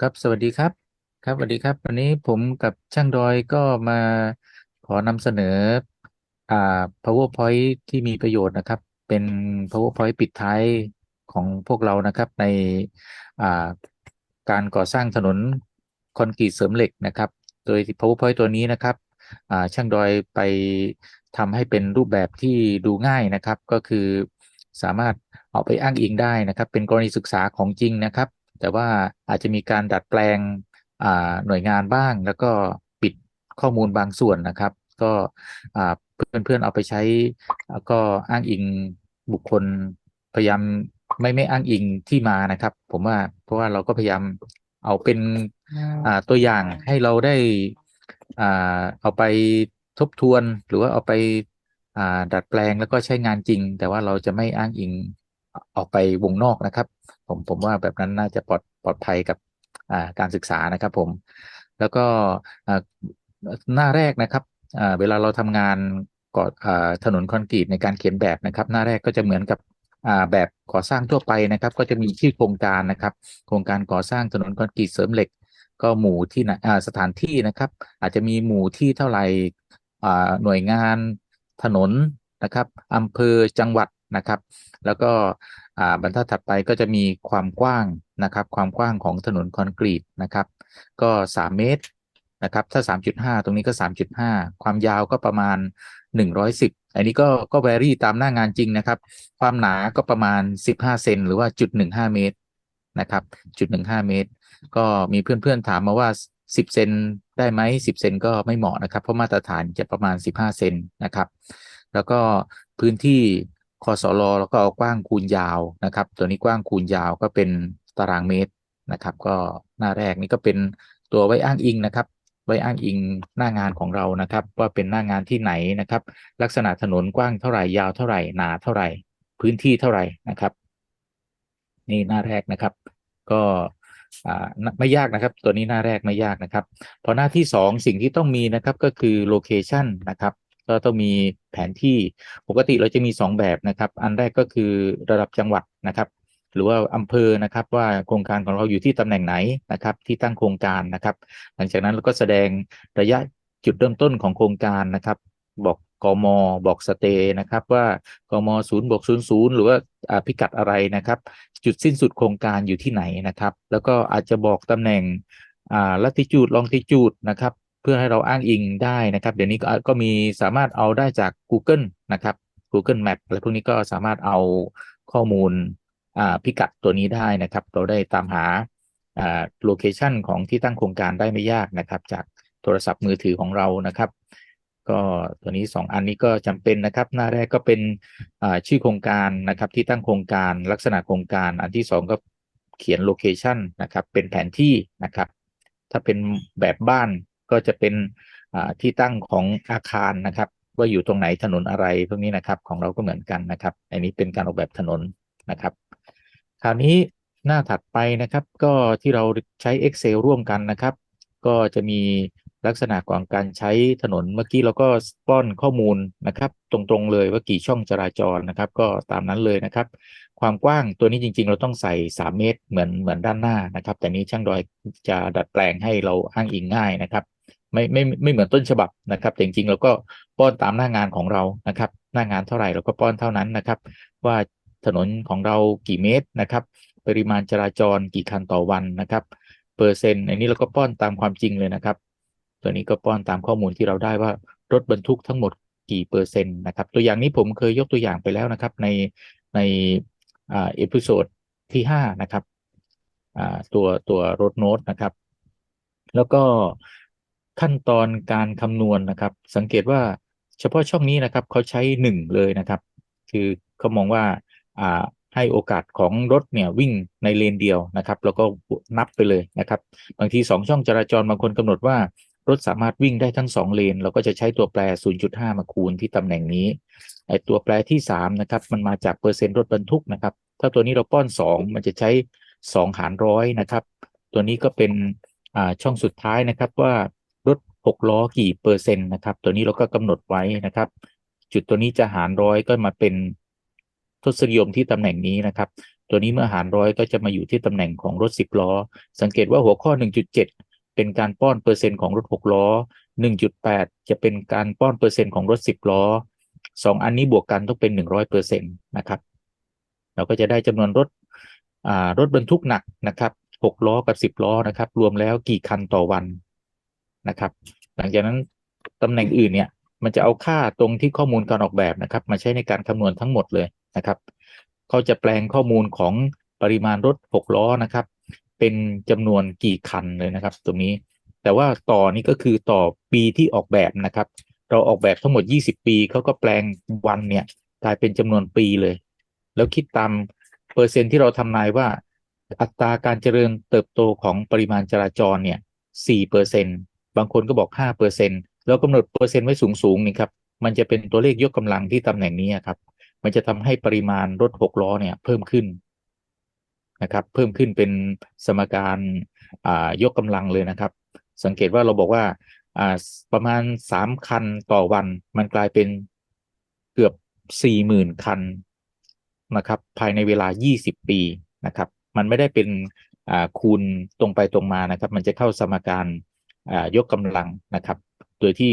ครับ สวัสดีครับ ครับ สวัสดีครับ วันนี้ผมกับช่างดอยก็มาขอนำเสนอ อ่า PowerPoint ที่มีประโยชน์นะครับ เป็น PowerPoint ปิดท้ายของพวกเรานะครับ ใน อ่า การก่อสร้างถนนคอนกรีตเสริมเหล็กนะครับ โดย PowerPoint ตัวนี้นะครับ อ่า ช่างดอยไปทำให้เป็นรูปแบบที่ดูง่ายนะครับ ก็คือสามารถเอาไปอ้างอิงได้นะครับ เป็นกรณีศึกษาของจริงนะครับ แต่ว่าอาจจะมีการดัดแปลงหน่วยงานบ้าง แล้วก็ปิดข้อมูลบางส่วนนะครับ ก็เพื่อนๆเอาไปใช้ก็อ้างอิงบุคคลพยายามไม่ไม่อ้างอิงที่มานะครับ ผมว่าเพราะว่าเราก็พยายามเอาเป็นตัวอย่างให้เราได้เอาไปทบทวนหรือว่าเอาไปดัดแปลงแล้วก็ใช้งานจริง แต่ว่าเราจะไม่อ้างอิง ออกไปวงนอกนะครับ ผมผมว่าแบบนั้นน่าจะปลอดปลอดภัยกับการศึกษานะครับผม แล้วก็หน้าแรกนะครับเวลาเราทำงานก่อถนนคอนกรีตในการเขียนแบบนะครับ หน้าแรกก็จะเหมือนกับแบบก่อสร้างทั่วไปนะครับ ก็จะมีชื่อโครงการนะครับ โครงการก่อสร้างถนนคอนกรีตเสริมเหล็ก ก็หมู่ที่สถานที่นะครับ อาจจะมีหมู่ที่เท่าไหร่หน่วยงานถนนนะครับอำเภอจังหวัด นะครับ แล้วก็บรรทัดถัดไปก็จะมีความกว้างนะครับ ความกว้างของถนนคอนกรีตนะครับ ก็ 3 เมตรนะครับ ถ้า 3.5 ตรงนี้ก็ 3.5 ความยาวก็ประมาณ 110 อันนี้ก็ก็แวรี่ตามหน้างานจริงนะครับ ความหนาก็ประมาณ 15 เซนหรือว่าจุด15 เมตรนะครับจุด15 เมตร ก็มีเพื่อนๆถามมาว่า 10 เซนได้ไหม10 เซนก็ไม่เหมาะนะครับ เพราะมาตรฐานจะประมาณ 15 เซนนะครับ แล้วก็พื้นที่ คอสลแล้วก็เอากว้างคูณยาวนะครับ ตัวนี้กว้างคูณยาวก็เป็นตารางเมตรนะครับ ก็หน้าแรกนี่ก็เป็นตัวไว้อ้างอิงนะครับ ไว้อ้างอิงหน้างานของเรานะครับ ว่าเป็นหน้างานที่ไหนนะครับ ลักษณะถนนกว้างเท่าไหร่ยาวเท่าไหร่หนาเท่าไหร่ พื้นที่เท่าไหร่นะครับ นี่หน้าแรกนะครับ ก็ไม่ยากนะครับ ตัวนี้หน้าแรกไม่ยากนะครับ พอหน้าที่สองสิ่งที่ต้องมีนะครับก็คือโลเคชันนะครับ ก็ต้องมีแผนที่ปกติเราจะมี 2 แบบนะครับ อันแรกก็คือระดับจังหวัดนะครับ หรือว่าอำเภอนะครับว่าโครงการของเราอยู่ที่ตำแหน่งไหนนะครับ ที่ตั้งโครงการนะครับ หลังจากนั้นเราก็แสดงระยะจุดเริ่มต้นของโครงการนะครับ บอกกมบอกสเตนะครับ ว่ากมศูนย์บวกศูนย์ศูนย์หรือว่าพิกัดอะไรนะครับ จุดสิ้นสุดโครงการอยู่ที่ไหนนะครับ แล้วก็อาจจะบอกตำแหน่งลัติจูดลองติจูดนะครับ เพื่อให้เราอ้างอิงได้นะครับ เดี๋ยวนี้ก็ก็มีสามารถเอาได้จาก Google นะครับ Google Map อะไรพวกนี้ก็สามารถเอาข้อมูลพิกัดตัวนี้ได้นะครับ เราได้ตามหาโลเคชันของที่ตั้งโครงการได้ไม่ยากนะครับ จากโทรศัพท์มือถือของเรานะครับ ก็ตัวนี้ 2 อันนี้ก็จำเป็นนะครับ หน้าแรกก็เป็นชื่อโครงการนะครับ ที่ตั้งโครงการลักษณะโครงการ อันที่ 2 ก็เขียนโลเคชันนะครับ เป็นแผนที่นะครับ ถ้าเป็นแบบบ้าน ก็จะเป็นที่ตั้งของอาคารนะครับ ว่าอยู่ตรงไหนถนนอะไรพวกนี้นะครับ ของเราก็เหมือนกันนะครับ อันนี้เป็นการออกแบบถนนนะครับ คราวนี้หน้าถัดไปนะครับ ก็ที่เราใช้ Excel ร่วมกันนะครับ ก็จะมีลักษณะของการใช้ถนนเมื่อกี้เราก็ป้อนข้อมูลนะครับ ตรงๆเลยว่ากี่ช่องจราจรนะครับ ก็ตามนั้นเลยนะครับ ความกว้างตัวนี้จริง ๆ เราต้องใส่ 3 เมตรเหมือนเหมือนด้านหน้านะครับ แต่นี้ช่างดอยจะดัดแปลงให้เราอ้างอิงง่ายนะครับ ไม่ไม่ไม่เหมือนต้นฉบับนะครับ แต่จริงๆเราก็ป้อนตามหน้างานของเรานะครับ หน้างานเท่าไหร่เราก็ป้อนเท่านั้นนะครับ ว่าถนนของเรากี่เมตรนะครับ ปริมาณจราจรกี่คันต่อวันนะครับ เปอร์เซ็นต์อันนี้เราก็ป้อนตามความจริงเลยนะครับ ตัวนี้ก็ป้อนตามข้อมูลที่เราได้ว่ารถบรรทุกทั้งหมดกี่เปอร์เซ็นต์นะครับ ตัวอย่างนี้ผมเคยยกตัวอย่างไปแล้วนะครับ ในในเอพิโซดที่ห้านะครับตัวตัวรถโน้ตนะครับ แล้วก็ ขั้นตอนการคำนวณนะครับ สังเกตว่าเฉพาะช่องนี้นะครับเขาใช้หนึ่งเลยนะครับ คือเขามองว่าอ่าให้โอกาสของรถเนี่ยวิ่งในเลนเดียวนะครับ แล้วก็นับไปเลยนะครับ บางทีสองช่องจราจรบางคนกำหนดว่ารถสามารถวิ่งได้ทั้งสองเลน เราก็จะใช้ตัวแปร 0.5 มาคูณที่ตำแหน่งนี้ไอตัวแปรที่3นะครับมันมาจากเปอร์เซ็นต์รถบรรทุกนะครับ ถ้าตัวนี้เราป้อน 2 มันจะใช้ 2 หารร้อยนะครับ ตัวนี้ก็เป็นช่องสุดท้ายนะครับว่า หกล้อกี่เปอร์เซ็นต์นะครับ ตัวนี้เราก็กำหนดไว้นะครับ จุดตัวนี้จะหารร้อยก็มาเป็นทศนิยมที่ตำแหน่งนี้นะครับ ตัวนี้เมื่อหารร้อยก็จะมาอยู่ที่ตำแหน่งของรถสิบล้อ สังเกตว่าหัวข้อ 1.7 เป็นการป้อนเปอร์เซ็นต์ของรถหกล้อ 1.8 จะเป็นการป้อนเปอร์เซ็นต์ของรถสิบล้อสองอันนี้บวกกันต้องเป็น100เปอร์เซ็นต์นะครับ เราก็จะได้จำนวนรถรถบรรทุกหนักนะครับหกล้อกับสิบล้อนะครับ รวมแล้วกี่คันต่อวัน นะครับ หลังจากนั้นตำแหน่งอื่นเนี่ย มันจะเอาค่าตรงที่ข้อมูลการออกแบบนะครับ มาใช้ในการคำนวณทั้งหมดเลยนะครับเขาจะแปลงข้อมูลของปริมาณรถหกล้อนะครับ เป็นจำนวนกี่คันเลยนะครับ ตรงนี้ แต่ว่าต่อนี้ก็คือต่อปีที่ออกแบบนะครับ เราออกแบบทั้งหมด 20 ปีเขาก็แปลงวันเนี่ยกลายเป็นจำนวนปีเลย แล้วคิดตามเปอร์เซ็นที่เราทำนายว่าอัตราการเจริญเติบโตของปริมาณจราจรเนี่ย4เปอร์เซ็น บางคนก็บอก5เปอร์เซ็นแล้วกำหนดเปอร์เซ็นต์ไว้สูงๆนี่ครับมันจะเป็นตัวเลขยกกำลังที่ตำแหน่งนี้ครับ มันจะทำให้ปริมาณรถหกล้อเนี่ยเพิ่มขึ้นนะครับ เพิ่มขึ้นเป็นสมการอ่ายกกำลังเลยนะครับ สังเกตว่าเราบอกว่าอ่าประมาณสามคันต่อวัน มันกลายเป็นเกือบสี่หมื่นคันนะครับ ภายในเวลา20ปีนะครับ มันไม่ได้เป็นอ่าคูณตรงไปตรงมานะครับ มันจะเข้าสมการ ยกกำลังนะครับ โดยที่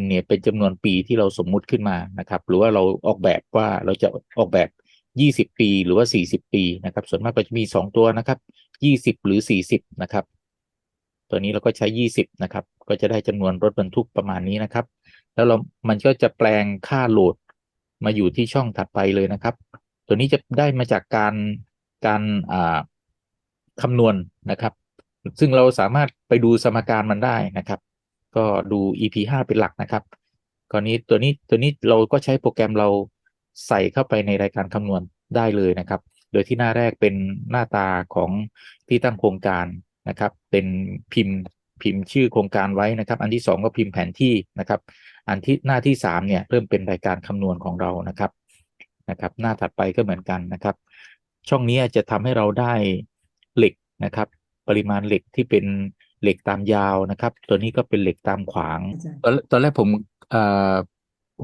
n เนี่ยเป็นจำนวนปีที่เราสมมุติขึ้นมานะครับ หรือว่าเราออกแบบว่าเราจะออกแบบ 20 ปีหรือว่า 40 ปีนะครับ ส่วนมากก็จะมี 2 ตัวนะครับ 20 หรือ 40 นะครับ ตัวนี้เราก็ใช้ 20 นะครับ ก็จะได้จำนวนรถบรรทุกประมาณนี้นะครับ แล้วเรา มันก็จะแปลงค่าโหลดมาอยู่ที่ช่องถัดไปเลยนะครับ ตัวนี้จะได้มาจากการการคำนวณนะครับ ซึ่งเราสามารถไปดูสมการมันได้นะครับ ก็ดู EP 5เป็นหลักนะครับกรณีตัวนี้ตัวนี้เราก็ใช้โปรแกรมเราใส่เข้าไปในรายการคำนวณได้เลยนะครับ โดยที่หน้าแรกเป็นหน้าตาของที่ตั้งโครงการนะครับ เป็นพิมพ์พิมพ์ชื่อโครงการไว้นะครับ อันที่สองก็พิมพ์แผนที่นะครับ อันที่หน้าที่สามเนี่ยเริ่มเป็นรายการคำนวณของเรานะครับนะครับ หน้าถัดไปก็เหมือนกันนะครับ ช่องนี้จะทำให้เราได้เหล็กนะครับ ปริมาณเหล็กที่เป็นเหล็กตามยาวนะครับ ตัวนี้ก็เป็นเหล็กตามขวาง ตอนตอนแรกผมเอ่อ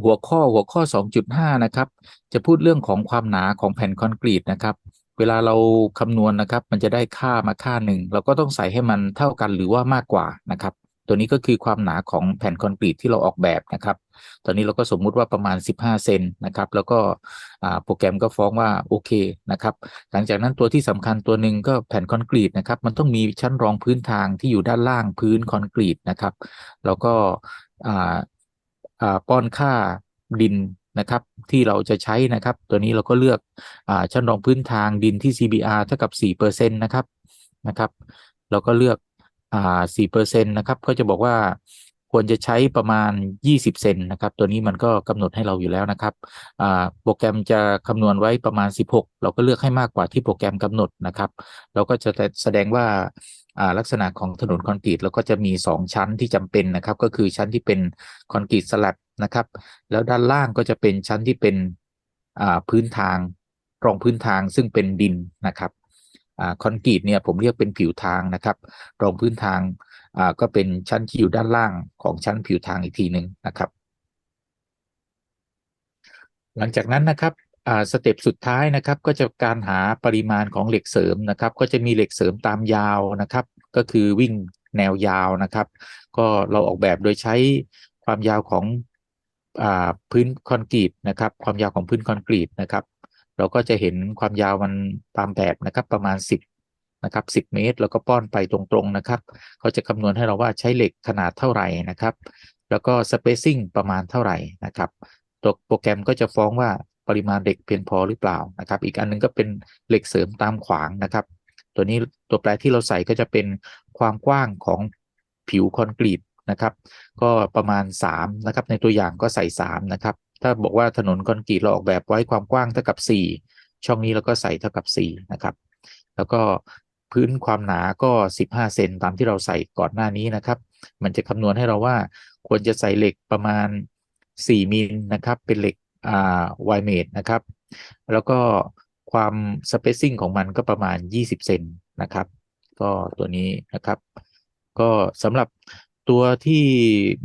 หัวข้อหัวข้อ 2.5 นะครับ จะพูดเรื่องของความหนาของแผ่นคอนกรีตนะครับ เวลาเราคำนวณนะครับ มันจะได้ค่ามาค่าหนึ่งเราก็ต้องใส่ให้มันเท่ากันหรือว่ามากกว่านะครับ ตัวนี้ก็คือความหนาของแผ่นคอนกรีตที่เราออกแบบนะครับ ตอนนี้เราก็สมมุติว่าประมาณ 15 เซนนะครับ แล้วก็โปรแกรมก็ฟ้องว่าโอเคนะครับ หลังจากนั้นตัวที่สำคัญตัวหนึ่งก็แผ่นคอนกรีตนะครับ มันต้องมีชั้นรองพื้นทางที่อยู่ด้านล่างพื้นคอนกรีตนะครับ แล้วก็ป้อนค่าดินนะครับที่เราจะใช้นะครับ ตัวนี้เราก็เลือกอชั้นรองพื้นทางดินที่ CBR เท่ากับ4%นะครับนะครับ เราก็เลือกอ่า4%นะครับ ก็จะบอกว่า ควรจะใช้ประมาณ 20 เซนนะครับ ตัวนี้มันก็กำหนดให้เราอยู่แล้วนะครับโปรแกรมจะคำนวณไว้ประมาณ 16 เราก็เลือกให้มากกว่าที่โปรแกรมกำหนดนะครับ เราก็จะแสดงว่าลักษณะของถนนคอนกรีตเราก็จะมี 2 ชั้นที่จำเป็นนะครับ ก็คือชั้นที่เป็นคอนกรีตสลับนะครับ แล้วด้านล่างก็จะเป็นชั้นที่เป็นพื้นทางรองพื้นทางซึ่งเป็นดินนะครับคอนกรีตเนี่ยผมเรียกเป็นผิวทางนะครับ รองพื้นทาง่าก็เป็นชั้นที่อยู่ด้านล่างของชั้นผิวทางอีกทีหนึ่งนะครับ หลังจากนั้นนะครับอ่าสเต็ปสุดท้ายนะครับก็จะการหาปริมาณของเหล็กเสริมนะครับ ก็จะมีเหล็กเสริมตามยาวนะครับ ก็คือวิ่งแนวยาวนะครับ ก็เราออกแบบโดยใช้ความยาวของอพื้นคอนกรีตนะครับ ความยาวของพื้นคอนกรีตนะครับ เราก็จะเห็นความยาวมันตามแบบนะครับ ประมาณ 10 นะครับ 10 เมตร แล้วก็ป้อนไปตรงๆนะครับเขาจะคำนวณให้เราว่าใช้เหล็กขนาดเท่าไหร่นะครับ แล้วก็ spacing ประมาณเท่าไหร่นะครับตัวโปรแกรมก็จะฟ้องว่าปริมาณเหล็กเพียงพอหรือเปล่านะครับ อีกอันนึงก็เป็นเหล็กเสริมตามขวางนะครับ ตัวนี้ตัวแปรที่เราใส่ก็จะเป็นความกว้างของผิวคอนกรีตนะครับ ก็ประมาณ3นะครับ ในตัวอย่างก็ใส่3นะครับถ้าบอกว่าถนนคอนกรีตเราออกแบบไว้ความกว้างเท่ากับ 4 ช่องนี้เราก็ใส่เท่ากับ 4 นะครับ แล้วก็ พื้นความหนาก็ 15 เซนตามที่เราใส่ก่อนหน้านี้นะครับ มันจะคำนวณให้เราว่าควรจะใส่เหล็กประมาณ 4มิลนะครับ เป็นเหล็กอ่าไวเมดนะครับ แล้วก็ความสเปซซิ่งของมันก็ประมาณ 20 เซนนะครับ ก็ตัวนี้นะครับ ก็สำหรับตัวที่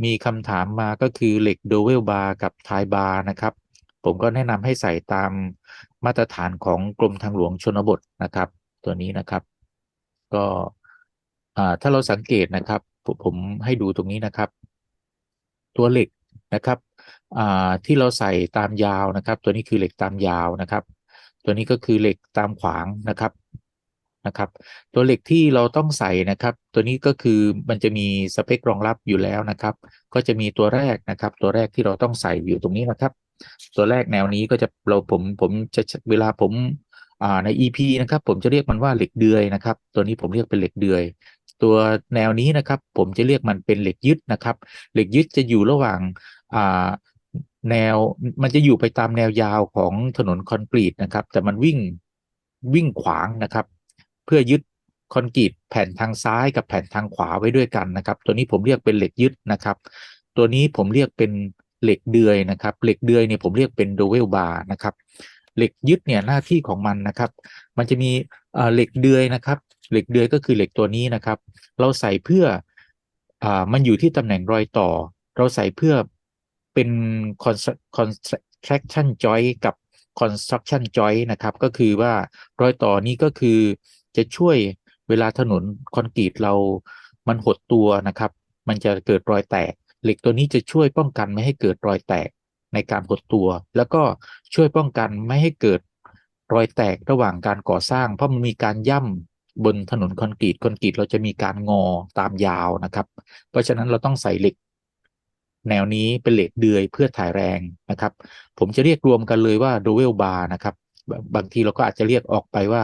มีคำถามมาก็คือเหล็กโดเวลบาร์กับไทบาร์นะครับ ผมก็แนะนำให้ใส่ตามมาตรฐานของกรมทางหลวงชนบทนะครับ ตัวนี้นะครับ ก็ถ้าเราสังเกตนะครับผมผมให้ดูตรงนี้นะครับ ตัวเหล็กนะครับที่เราใส่ตามยาวนะครับ ตัวนี้คือเหล็กตามยาวนะครับ ตัวนี้ก็คือเหล็กตามขวางนะครับนะครับ ตัวเหล็กที่เราต้องใส่นะครับ ตัวนี้ก็คือมันจะมีสเปครองรับอยู่แล้วนะครับ ก็จะมีตัวแรกนะครับ ตัวแรกที่เราต้องใส่อยู่ตรงนี้นะครับ ตัวแรกแนวนี้ก็จะเราผมผมจะเวลาผม ใน EP นะครับผมจะเรียกมันว่าเหล็กเดือยนะครับ ตัวนี้ผมเรียกเป็นเหล็กเดือย ตัวแนวนี้นะครับ ผมจะเรียกมันเป็นเหล็กยึดนะครับ เหล็กยึดจะอยู่ระหว่างแนวมันจะอยู่ไปตามแนวยาวของถนนคอนกรีตนะครับ แต่มันวิ่งวิ่งขวางนะครับ เพื่อยึดคอนกรีตแผ่นทางซ้ายกับแผ่นทางขวาไว้ด้วยกันนะครับ ตัวนี้ผมเรียกเป็นเหล็กยึดนะครับ ตัวนี้ผมเรียกเป็นเหล็กเดือยนะครับ เหล็กเดือยเนี่ยผมเรียกเป็นโดเวลบาร์นะครับ เหล็กยึดเนี่ยหน้าที่ของมันนะครับ มันจะมีเหล็กเดือยนะครับ เหล็กเดือยก็คือเหล็กตัวนี้นะครับ เราใส่เพื่ออมันอยู่ที่ตำแหน่งรอยต่อ เราใส่เพื่อเป็น contraction joint กับ construction joint นะครับ ก็คือว่ารอยต่อนี้ก็คือจะช่วยเวลาถนนคอนกรีตเรา มันหดตัวนะครับ มันจะเกิดรอยแตก เหล็กตัวนี้จะช่วยป้องกันไม่ให้เกิดรอยแตก ในการหดตัว แล้วก็ช่วยป้องกันไม่ให้เกิดรอยแตกระหว่างการก่อสร้าง เพราะมันมีการย่ำบนถนนคอนกรีตคอนกรีตเราจะมีการงอตามยาวนะครับ เพราะฉะนั้นเราต้องใส่เหล็ก แนวนี้เป็นเหล็กเดือยเพื่อถ่ายแรงนะครับ ผมจะเรียกรวมกันเลยว่า dowel bar นะครับบางทีเราก็อาจจะเรียกออกไปว่า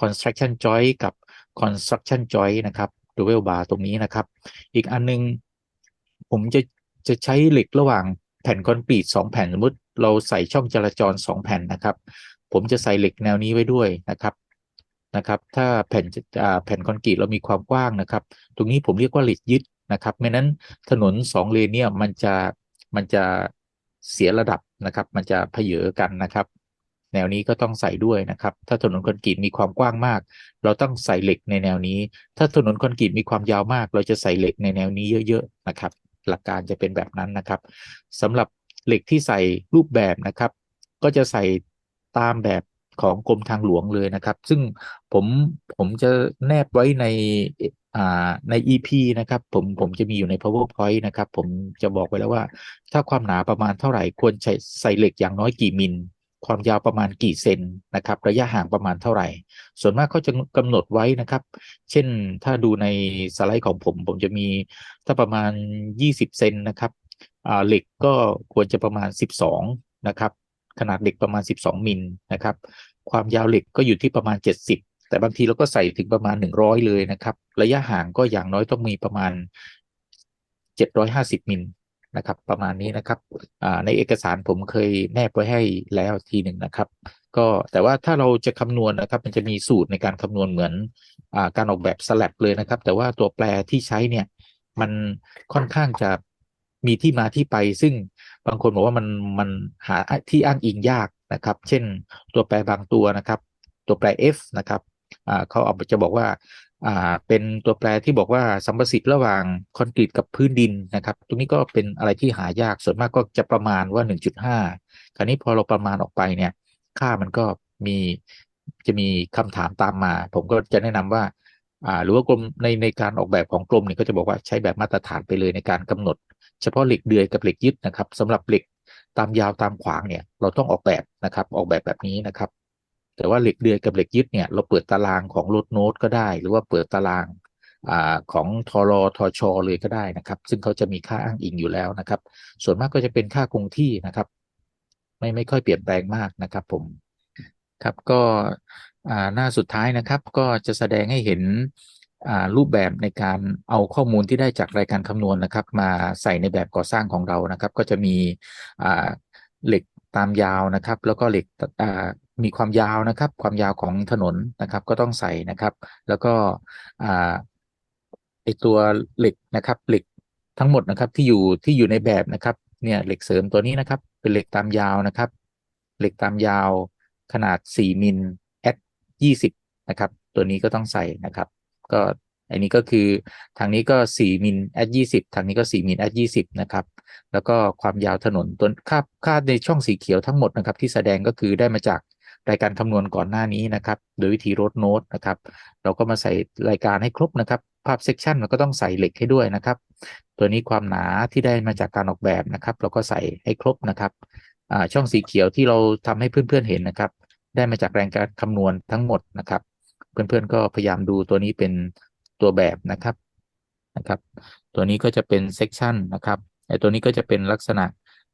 construction joint กับ construction joint นะครับ dowel bar ตรงนี้นะครับ อีกอันนึง ผมจะจะใช้เหล็กระหว่าง แผ่นคอนกรีตสองแผ่นสมมติเราใส่ช่องจราจรสองแผ่นนะครับ ผมจะใส่เหล็กแนวนี้ไว้ด้วยนะครับนะครับ ถ้าแผ่นแผ่นคอนกรีตเรามีความกว้างนะครับ ตรงนี้ผมเรียกว่าเหล็กยึดนะครับไม่นั้นถนนสองเลนเนี่ยมันจะมันจะเสียระดับนะครับ มันจะเพเยอกันนะครับ แนวนี้ก็ต้องใส่ด้วยนะครับ ถ้าถนนคอนกรีตมีความกว้างมาก เราต้องใส่เหล็กในแนวนี้ ถ้าถนนคอนกรีตมีความยาวมาก เราจะใส่เหล็กในแนวนี้เยอะ ๆ นะครับ หลักการจะเป็นแบบนั้นนะครับสำหรับเหล็กที่ใส่รูปแบบนะครับ ก็จะใส่ตามแบบของกรมทางหลวงเลยนะครับ ซึ่งผมผมจะแนบไว้ในอ่าใน EP นะครับผมผมจะมีอยู่ใน PowerPoint นะครับ ผมจะบอกไว้แล้วว่า ถ้าความหนาประมาณเท่าไหร่ควรใช้ใส่เหล็กอย่างน้อยกี่มิล ความยาวประมาณกี่เซนนะครับ ระยะห่างประมาณเท่าไหร่ ส่วนมากเขาจะกำหนดไว้นะครับ เช่นถ้าดูในสไลด์ของผม ผมจะมีถ้าประมาณ 20 เซนนะครับเหล็กก็ควรจะประมาณ 12 นะครับ ขนาดเหล็กประมาณ 12 มิลนะครับ ความยาวเหล็กก็อยู่ที่ประมาณ 70แต่บางทีเราก็ใส่ถึงประมาณ 100 เลยนะครับ ระยะห่างก็อย่างน้อยต้องมีประมาณ 750 มิล นะครับ ประมาณนี้นะครับในเอกสารผมเคยแนบไว้ให้แล้วทีหนึ่งนะครับ ก็แต่ว่าถ้าเราจะคำนวณนะครับ มันจะมีสูตรในการคำนวณเหมือนอการออกแบบสลับเลยนะครับ แต่ว่าตัวแปรที่ใช้เนี่ย มันค่อนข้างจะมีที่มาที่ไป ซึ่งบางคนบอกว่ามันมันหาที่อ้างอิงยากนะครับ เช่นตัวแปรบางตัวนะครับ ตัวแปร f นะครับเขาเอาจะบอกว่า อ่าเป็นตัวแปรที่บอกว่าสัมประสิทธิ์ระหว่างคอนกรีตกับพื้นดินนะครับ ตรงนี้ก็เป็นอะไรที่หายากส่วนมากก็จะประมาณว่า 1.5 คราวนี้พอเราประมาณออกไปเนี่ย ค่ามันก็มีจะมีคำถามตามมา ผมก็จะแนะนำว่าอ่าหรือว่ากรมในในการออกแบบของกรมเนี่ยก็จะบอกว่าใช้แบบมาตรฐานไปเลยในการกำหนด เฉพาะเหล็กเดือยกับเหล็กยึดนะครับสำหรับเหล็กตามยาวตามขวางเนี่ยเราต้องออกแบบนะครับ ออกแบบแบบนี้นะครับ แต่ว่าเหล็กเดือยกับเหล็กยึดเนี่ยเราเปิดตารางของรถโน้ตก็ได้ หรือว่าเปิดตารางอของทรอทชอเลยก็ได้นะครับ ซึ่งเขาจะมีค่าอ้างอิงอยู่แล้วนะครับ ส่วนมากก็จะเป็นค่าคงที่นะครับ ไม่ไม่ค่อยเปลี่ยนแปลงมากนะครับ ผมครับก็หน้าสุดท้ายนะครับก็จะแสดงให้เห็นรูปแบบในการเอาข้อมูลที่ได้จากรายการคำนวณนะครับ มาใส่ในแบบก่อสร้างของเรานะครับ ก็จะมีเหล็กตามยาวนะครับ แล้วก็เหล็ก มีความยาวนะครับ ความยาวของถนนนะครับ ก็ต้องใส่นะครับ แล้วก็ไอตัวเหล็กนะครับ เหล็กทั้งหมดนะครับที่อยู่ที่อยู่ในแบบนะครับ เนี่ยเหล็กเสริมตัวนี้นะครับ เป็นเหล็กตามยาวนะครับ เหล็กตามยาวขนาด 4 มิลแอด20 นะครับ ตัวนี้ก็ต้องใส่นะครับ ก็อันนี้ก็คือทางนี้ก็ 4 มิล at 20 ทางนี้ก็ 4 มิล at 20 นะครับ แล้วก็ความยาวถนนตัวค่าค่าในช่องสีเขียวทั้งหมดนะครับ ที่แสดงก็คือได้มาจาก รายการคำนวณก่อนหน้านี้นะครับ โดยวิธีโรดโน้ตนะครับ เราก็มาใส่รายการให้ครบนะครับภาพเซกชันเราก็ต้องใส่เหล็กให้ด้วยนะครับ ตัวนี้ความหนาที่ได้มาจากการออกแบบนะครับ เราก็ใส่ให้ครบนะครับอ่าช่องสีเขียวที่เราทำให้เพื่อนๆเห็นนะครับ ได้มาจากแรงการคำนวณทั้งหมดนะครับ เพื่อนๆก็พยายามดูตัวนี้เป็นตัวแบบนะครับนะครับ ตัวนี้ก็จะเป็นเซกชันนะครับไอ้ตัวนี้ก็จะเป็นลักษณะ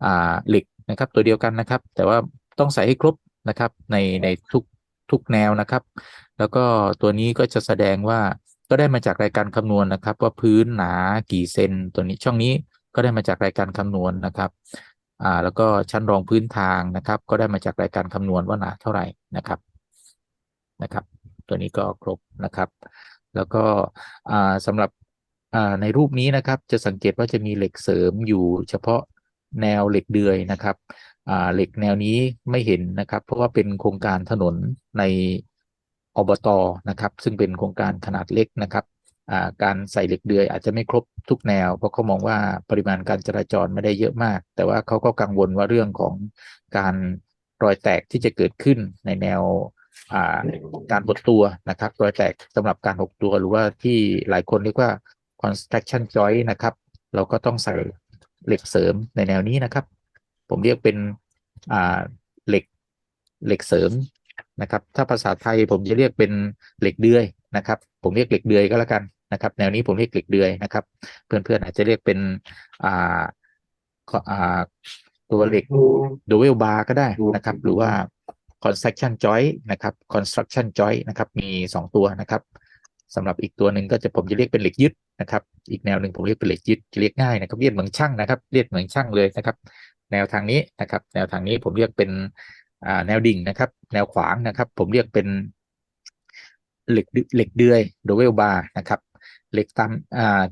อ่าเหล็กนะครับ ตัวเดียวกันนะครับ แต่ว่าต้องใส่ให้ครบ นะครับ ในในทุกทุกแนวนะครับ แล้วก็ตัวนี้ก็จะแสดงว่าก็ได้มาจากรายการคำนวณนะครับ ว่าพื้นหนากี่เซนตัวนี้ช่องนี้ก็ได้มาจากรายการคำนวณนะครับอ่าแล้วก็ชั้นรองพื้นทางนะครับ ก็ได้มาจากรายการคำนวณว่าหนาเท่าไหร่นะครับนะครับ ตัวนี้ก็ครบนะครับ แล้วก็อ่าสำหรับอ่าในรูปนี้นะครับ จะสังเกตว่าจะมีเหล็กเสริมอยู่เฉพาะแนวเหล็กเดือยนะครับ เหล็กแนวนี้ไม่เห็นนะครับ เพราะว่าเป็นโครงการถนนในอบตนะครับ ซึ่งเป็นโครงการขนาดเล็กนะครับการใส่เหล็กเดือยอาจจะไม่ครบทุกแนว เพราะเขามองว่าปริมาณการจราจรไม่ได้เยอะมาก แต่ว่าเขาก็กังวลว่าเรื่องของการรอยแตกที่จะเกิดขึ้นในแนวการหดตัวนะครับ รอยแตกสำหรับการหดตัวหรือว่าที่หลายคนเรียกว่า construction joint นะครับ เราก็ต้องใส่เหล็กเสริมในแนวนี้นะครับ ผมเรียกเป็นอ่าเหล็กเหล็กเสริมนะครับ ถ้าภาษาไทยผมจะเรียกเป็นเหล็กเดือยนะครับ ผมเรียกเหล็กเดือยก็แล้วกันนะครับ แนวนี้ผมเรียกเหล็กเดือยนะครับ เพื่อนๆอาจจะเรียกเป็นอ่าอ่าตัวเหล็ก d o w e l bar ก็ได้นะครับ หรือว่า construction joint นะครับ construction joint นะครับ มีสองตัวนะครับสำหรับอีกตัวหนึ่งก็จะผมจะเรียกเป็นเหล็กยึดนะครับ อีกแนวหนึ่งผมเรียกเป็นเหล็กยึดจะเรียกง่ายนะครับ เรียกเหมือนช่างนะครับ เรียกเหมือนช่างเลยนะครับ แนวทางนี้นะครับ แนวทางนี้ผมเรียกเป็นแนวดิ่งนะครับ แนวขวางนะครับ ผมเรียกเป็นเหล็กเหล็กเดือย d o w e l bar นะครับ เหล็กตาม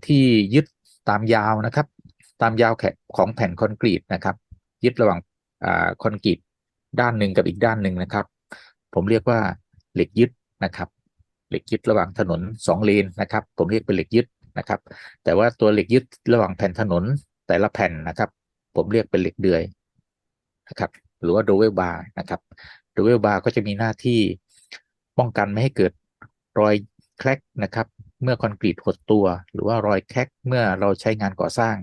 ที่ยึดตามยาวนะครับ ตามยาวแขของแผ่นคอนกรีตนะครับ ยึดระหว่างอคอนกรีตด้านหนึ่งกับอีกด้านหนึ่งนะครับ ผมเรียกว่าเหล็กยึดนะครับ เหล็กยึดระหว่างถนนสองเลนนะครับ ผมเรียกเป็นเหล็กยึดนะครับ แต่ว่าตัวเหล็กยึดระหว่างแผ่นถนนแต่ละแผ่นนะครับ ผมเรียกเป็นเหล็กเดือยนะครับ หรือว่าโดเวลบาร์นะครับโดเวลบาร์ก็จะมีหน้าที่ป้องกันไม่ให้เกิดรอยแคร็กนะครับ เมื่อคอนกรีตหดตัว หรือว่ารอยแคร็กเมื่อเราใช้งานก่อสร้าง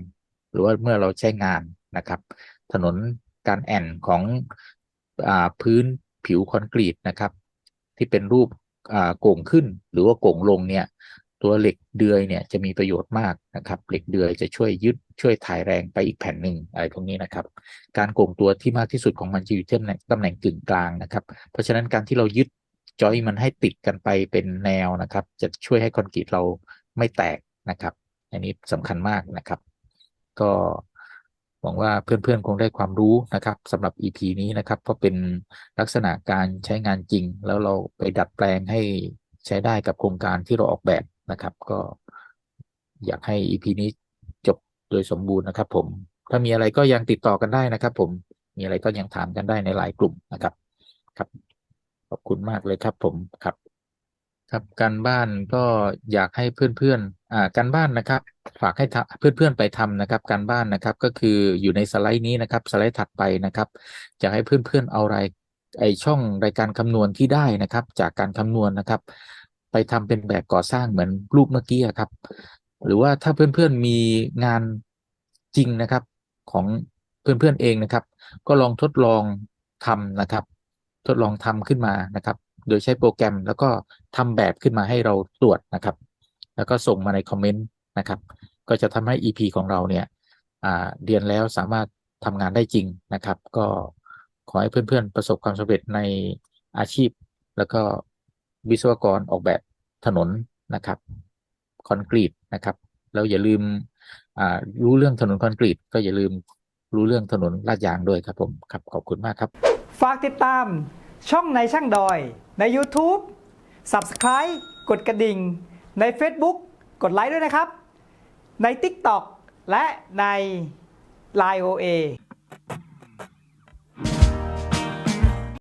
หรือว่าเมื่อเราใช้งานนะครับ ถนนการแอนของอพื้นผิวคอนกรีตนะครับ ที่เป็นรูปโก่งขึ้นหรือว่าโก่งลงเนี่ย ตัวเหล็กเดือยเนี่ยจะมีประโยชน์มากนะครับ เหล็กเดือยจะช่วยยึดช่วยถ่ายแรงไปอีกแผ่นหนึ่งอะไรพวกนี้นะครับ การโก่งตัวที่มากที่สุดของมันจะอยู่ที่ตำแหน่งตำแหน่งกึ่งกลางนะครับ เพราะฉะนั้นการที่เรายึดจอยมันให้ติดกันไปเป็นแนวนะครับ จะช่วยให้คอนกรีตเราไม่แตกนะครับ อันนี้สำคัญมากนะครับ ก็หวังว่าเพื่อนๆคงได้ความรู้นะครับสำหรับ EP นี้นะครับเพราะเป็นลักษณะการใช้งานจริง แล้วเราไปดัดแปลงให้ใช้ได้กับโครงการที่เราออกแบบ นะครับ ก็อยากให้ EP นี้จบโดยสมบูรณ์นะครับ ผม ถ้ามีอะไรก็ยังติดต่อกันได้นะครับ ผมมีอะไรก็ยังถามกันได้ในหลายกลุ่มนะครับครับ ขอบคุณมากเลยครับ ผมครับ ครับการบ้านก็อยากให้เพื่อนๆอ่าการบ้านนะครับ ฝากให้เพื่อนๆไปทำนะครับ การบ้านนะครับ ก็คืออยู่ในสไลด์นี้นะครับ สไลด์ถัดไปนะครับจะให้เพื่อนๆเอารายไอช่องรายการคำนวณที่ได้นะครับ จากการคำนวณนะครับ ไปทำเป็นแบบก่อสร้างเหมือนรูปเมื่อกี้ครับ หรือว่าถ้าเพื่อนๆมีงานจริงนะครับของเพื่อนๆเองนะครับ ก็ลองทดลองทำนะครับ ทดลองทำขึ้นมานะครับ โดยใช้โปรแกรมแล้วก็ทำแบบขึ้นมาให้เราตรวจนะครับ แล้วก็ส่งมาในคอมเมนต์นะครับ ก็จะทำให้ EP ของเราเนี่ยเรียนแล้วสามารถทำงานได้จริงนะครับ ก็ขอให้เพื่อนๆประสบความสำเร็จในอาชีพแล้วก็ วิศวกรออกแบบถนนนะครับคอนกรีตนะครับแล้วอย่าลืมรู้เรื่องถนนคอนกรีต ก็อย่าลืมรู้เรื่องถนนลาดยางด้วยครับผมครับขอบคุณมากครับ ฝากติดตามช่องในช่างดอยใน YouTube Subscribe กดกระดิ่ง ใน Facebook กดไลค์ด้วยนะครับ ใน TikTok และใน Line OA